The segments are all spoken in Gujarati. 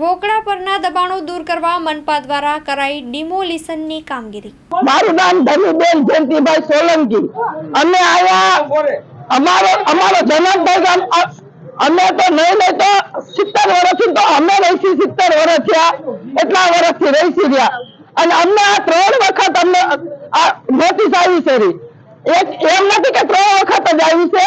વોકળા પરના દબાણો દૂર કરવા મનપા દ્વારા કરાઈ ડિમોલિશનની કામગીરી. મારું નામ ધનુબેન જયંતિભાઈ સોલંકી. અમે આયા, અમારો અમારો જનકભાઈ ગામ અમે તો નહીં તો સિત્તેર વર્ષથી તો અમે રહીશી, સિત્તેર વર્ષ થયા એટલા વર્ષથી રહીશી રહ્યા. અને અમને આ ત્રણ વખત અમને નોટિસ આવી છે. એક, એમ નથી કે ત્રણ વખત જ આવી છે.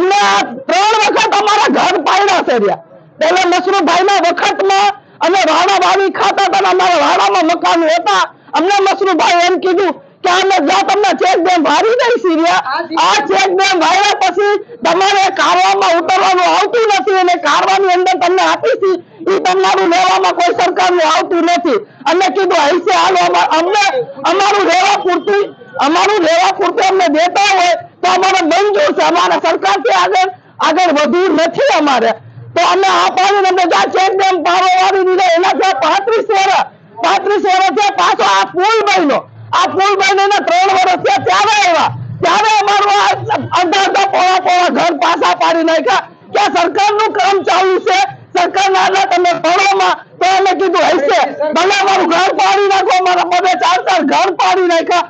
અમને આ ત્રણ વખત અમારા ઘર પાડ્યા છે રહ્યા. પેલા મસરૂભાઈ ના વખતમાં અમે વાડા વાવી ખાતા હતા અમારા વાડામાં મકાન હતા અમને મસરૂભાઈ એમ કીધું કે અમે જા તમને ચેક ડેમ ભારી દઈ સીરિયા આ ચેક ડેમ ભાર્યા પછી તમારે કારવામાં ઉતરવાનું આવતું નથી અને કારવાની અંદર તમને આપીશી. ઈ તમારું લેવામાં કોઈ સરકારનું આવતું નથી. અમે કીધું હૈસે હાલો અમને અમારું રહેવા પૂરતું અમારું રહેવા પૂરતું અમને દેતા હોય તો અમારે મંજૂર છે. અમારે સરકારથી આગળ આગળ વધ્યું નથી અમારે. તો અમે આ પાડીને બધા ચેક ડેમ પારો વાળી દીધો. એના ત્યાં પાંત્રીસ વર્ષ પાંત્રીસ વર્ષ છે પાછો આ પુલ બન્યો આ પુલ બનીને ત્રણ વર્ષ થયા ત્યારે આવ્યા. ત્યારે અમારું અડધા અડધા પોળા પોળા ઘર પાછા પાડી નાખ્યા કે સરકારનું કામ ચાલુ છે. સરકારના આટલા તમે પડોમાં તો અમે કીધું હશે ભલે અમારું ઘર પાડી નાખો, અમારા બધે ચાર ચાર ઘર પાડી નાખ્યા.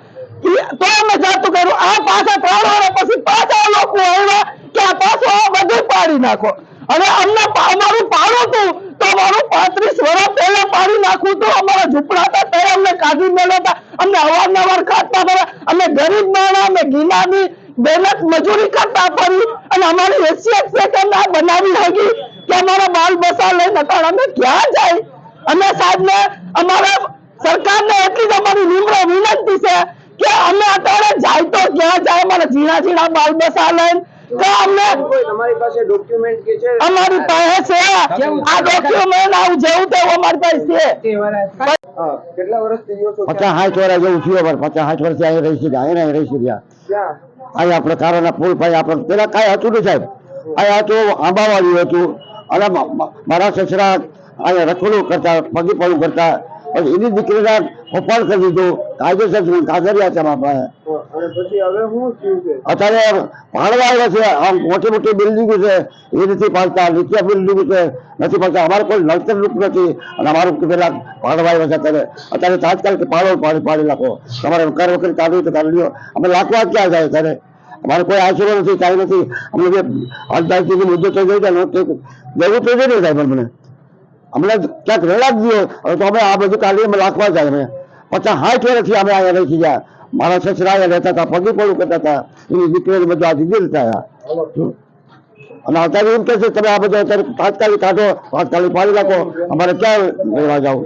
તો અમે જાતું કર્યું. આ પાછા ત્રણ વર્ષ પછી પાછા લોકો આવ્યા કે આ પાછું આ બધું પાડી નાખો. અને અમને અમારું પાડું હતું તો અમારું પાંત્રીસ વર્ષ પહેલા પાડી નાખવું તો અમારા ઝૂંપડા હતા તે અમને કાઢી મેળવતા અમને અવારનવાર ખાતા પડ્યા અમે ગરીબ માણા અમે ગીનાની મહેનત મજૂરી કરતા પડી અને અમારી હેસિયત અમે આ બનાવી હગી કે અમારા બાલ બસા લઈને નકર અમે ક્યાં જાય? અમે સાહેબને, અમારા સરકારને એટલી જ અમારી નિમ્ર વિનંતી છે કે અમે અત્યારે જાય તો ક્યાં જાય? અમારા ઝીણા ઝીણા બાલ બસા લઈને કે અમને તમારી પાસે ડોક્યુમેન્ટ કે છે? અમારી પાસે છે. આ ડોક્યુમેન્ટ આવું જેવું તેવું અમારી પાસે છે. કેટલા વર્ષ થઈ ગયો છો? પચાસ સાઠ વર્ષ જેવું થયો અમારે. પચાસ સાઠ વર્ષ અહીં રહી છે અહીંયા રહી છે અહીં આપણે કારોના પુલ ભાઈ આપણે પેલા કાંઈ હતું નહીં સાહેબ. અહીંયા તો આંબાવાળું હતું. અને મારા સસરા અહીંયા રખડું કરતા પગી પડું કરતા. પછી એની દીકરીના ઓપન કરી દીધું કાયદેસર કાગરિયા છે અત્યારે ભાડવા આવ્યા છે આમ મોટી મોટી બિલ્ડિંગો છે એ નથી પાડતા નીચે બિલ્ડિંગો છે નથી પાડતા. અમારે કોઈ નડતર રૂપ નથી અને અમારું પેલા ભાડવા આવ્યા છે અત્યારે. અત્યારે તાત્કાલિક પાડો પાડી પાડી નાખો. તમારે કર વખત કાઢવું તો કાઢી લો અમે લાખવા ક્યાં જાય અત્યારે? અમારે કોઈ આશરો નથી કાંઈ નથી. અમને જે અડધાથી મુદ્દો થઈ ગયો જાય જવું જોઈએ ને સાહેબ મને અમને ક્યાંક રેડા જ દો હવે તો અમે આ બધું કાઢી અમે લાખવા જાય અમે. પચાસ સાઠ વર્ષથી અમે અહીંયા રહી ગયા. મારા સસરા અહીંયા રહેતા હતા, પગી પડું કરતા હતા. એની દીકરીને બધું આ દીધી હતા અને અત્યારે એમ કે છે, તમે આ બધું અત્યારે તાત્કાલિક કાઢો, તાત્કાલિક પાડી નાખો. અમારે ક્યાં રહેવા જાવ?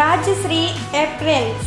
રાજશ્રી એપ્રેલ્સ